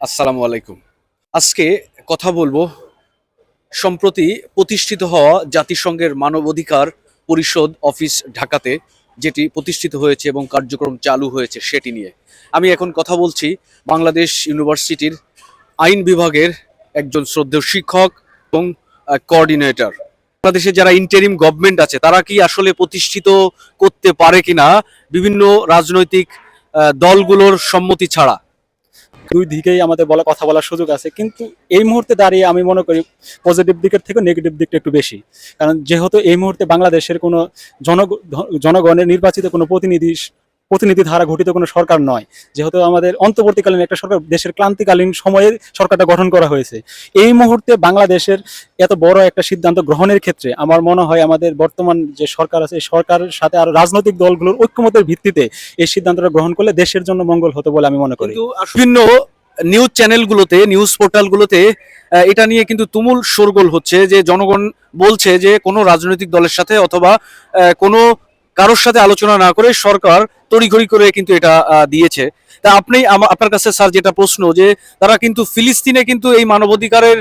আসসালামু আলাইকুম। আজকে কথা বলব সম্প্রতি প্রতিষ্ঠিত হওয়া জাতিসংঘের মানবাধিকার পরিষদ অফিস ঢাকাতে যেটি প্রতিষ্ঠিত হয়েছে এবং কার্যক্রম চালু হয়েছে সেটি নিয়ে। আমি এখন কথা বলছি বাংলাদেশ ইউনিভার্সিটির আইন বিভাগের একজন শ্রদ্ধেয় শিক্ষক এবং কোঅর্ডিনেটর বাংলাদেশে যারা ইন্টারিম গভর্নমেন্ট আছে, তারা কি আসলে প্রতিষ্ঠিত করতে পারে কিনা? বিভিন্ন রাজনৈতিক দলগুলোর সম্মতি ছাড়া। দুই দিকেই আমাদের বলা কথা বলার সুযোগ আছে। কিন্তু এই মুহূর্তে দাঁড়িয়ে আমি মনে করি পজিটিভ দিকের থেকে নেগেটিভ দিকটা একটু বেশি। কারণ যেহেতু এই মুহূর্তে বাংলাদেশের কোনো জন জনগণের নির্বাচিত কোনো প্রতিনিধি প্রতিনিধি ধারা ঘটিত কোনো সরকার নয়। যেহেতু আমাদের অন্তর্বর্তীকালীন একটা সরকার, দেশের ক্লান্তিকালীন সময়ে সরকারটা গঠন করা হয়েছে। এই মুহূর্তে বাংলাদেশের এত বড় একটা সিদ্ধান্ত গ্রহণের ক্ষেত্রে আমার মনে হয় আমাদের বর্তমান যে সরকার আছে সরকারের সাথে আরও রাজনৈতিক দলগুলোর ঐক্যমতের ভিত্তিতে এই সিদ্ধান্তটা গ্রহণ করলে দেশের জন্য মঙ্গল হতো বলে আমি মনে করি। বিভিন্ন নিউজ চ্যানেলগুলোতে, নিউজ পোর্টালগুলোতে এটা নিয়ে কিন্তু তুমুল শোরগোল হচ্ছে যে জনগণ বলছে যে কোনো রাজনৈতিক দলের সাথে অথবা কোনো কারোর সাথে আলোচনা না করে সরকার তড়িঘড়ি করে কিন্তু এটা দিয়েছে। তা আপনি আপনার কাছে স্যার যেটা প্রশ্ন যে, তারা কিন্তু ফিলিস্তিনে কিন্তু এই মানবাধিকারের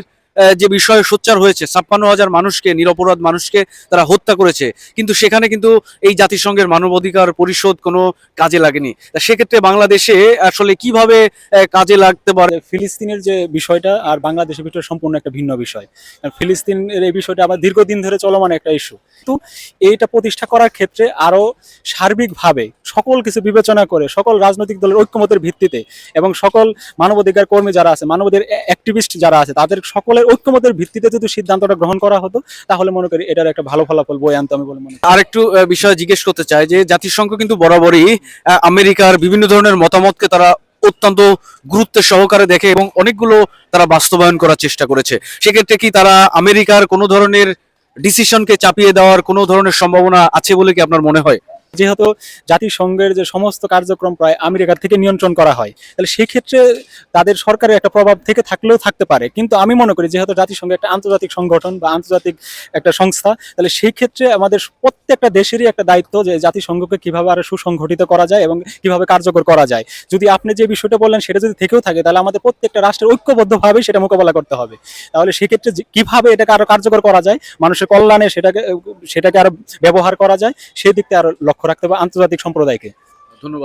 যে বিষয়ে সোচ্চার হয়েছে, ছাপ্পান্ন হাজার মানুষকে, নিরপরাধ মানুষকে তারা হত্যা করেছে। কিন্তু সেখানে কিন্তু এই জাতিসংঘের মানবাধিকার পরিষদ কোনো কাজে লাগেনি। সেক্ষেত্রে বাংলাদেশে আসলে কীভাবে কাজে লাগতে পারে? ফিলিস্তিনের যে বিষয়টা আর বাংলাদেশের ভিতরে সম্পূর্ণ একটা ভিন্ন বিষয়। ফিলিস্তিনের এই বিষয়টা আবার দীর্ঘদিন ধরে চলমান একটা ইস্যু কিন্তু এইটা প্রতিষ্ঠা করার ক্ষেত্রে আরও সার্বিকভাবে সকল কিছু বিবেচনা করে, সকল রাজনৈতিক দলের ঐক্যমতের ভিত্তিতে এবং সকল মানবাধিকার কর্মী যারা আছে, মানবাধিকার অ্যাক্টিভিস্ট যারা আছে, তাদের সকলের ঐক্যমতের ভিত্তিতে যদি সিদ্ধান্তটা গ্রহণ করা হতো, তাহলে মনে করি এটার একটা ভালো ফলাফল বই আনতো আমি বলে মনে আর একটু বিষয় জিজ্ঞেস করতে চাই যে জাতিসংঘ কিন্তু বরাবরই আমেরিকার বিভিন্ন ধরনের মতামতকে তারা অত্যন্ত গুরুত্বের সহকারে দেখে এবং অনেকগুলো তারা বাস্তবায়ন করার চেষ্টা করেছে। সেক্ষেত্রে কি তারা আমেরিকার কোনো ধরনের ডিসিশনকে চাপিয়ে দেওয়ার কোনো ধরনের সম্ভাবনা আছে বলে কি আপনার মনে হয়? যেহেতু জাতিসংঘের যে সমস্ত কার্যক্রম প্রায় আমেরিকা থেকে নিয়ন্ত্রণ করা হয়, তাহলে সেক্ষেত্রে তাদের সরকারের একটা প্রভাব থেকে থাকলেও থাকতে পারে। কিন্তু আমি মনে করি, যেহেতু জাতিসংঘ একটা আন্তর্জাতিক সংগঠন বা আন্তর্জাতিক একটা সংস্থা, তাহলে সেই ক্ষেত্রে আমাদের প্রত্যেকটা দেশেরই একটা দায়িত্ব যে জাতিসংঘকে কীভাবে আরও সুসংগঠিত করা যায় এবং কীভাবে কার্যকর করা যায়। যদি আপনি যে বিষয়টা বললেন, সেটা যদি থেকেও থাকে, তাহলে আমাদের প্রত্যেকটা রাষ্ট্রের ঐক্যবদ্ধভাবে সেটা মোকাবেলা করতে হবে। তাহলে সেক্ষেত্রে কীভাবে এটাকে আরও কার্যকর করা যায়, মানুষের কল্যাণে সেটাকে সেটাকে আরও ব্যবহার করা যায় সেই আরও লক্ষ্য রাখতে হবে আন্তর্জাতিক সম্প্রদায়কে। ধন্যবাদ।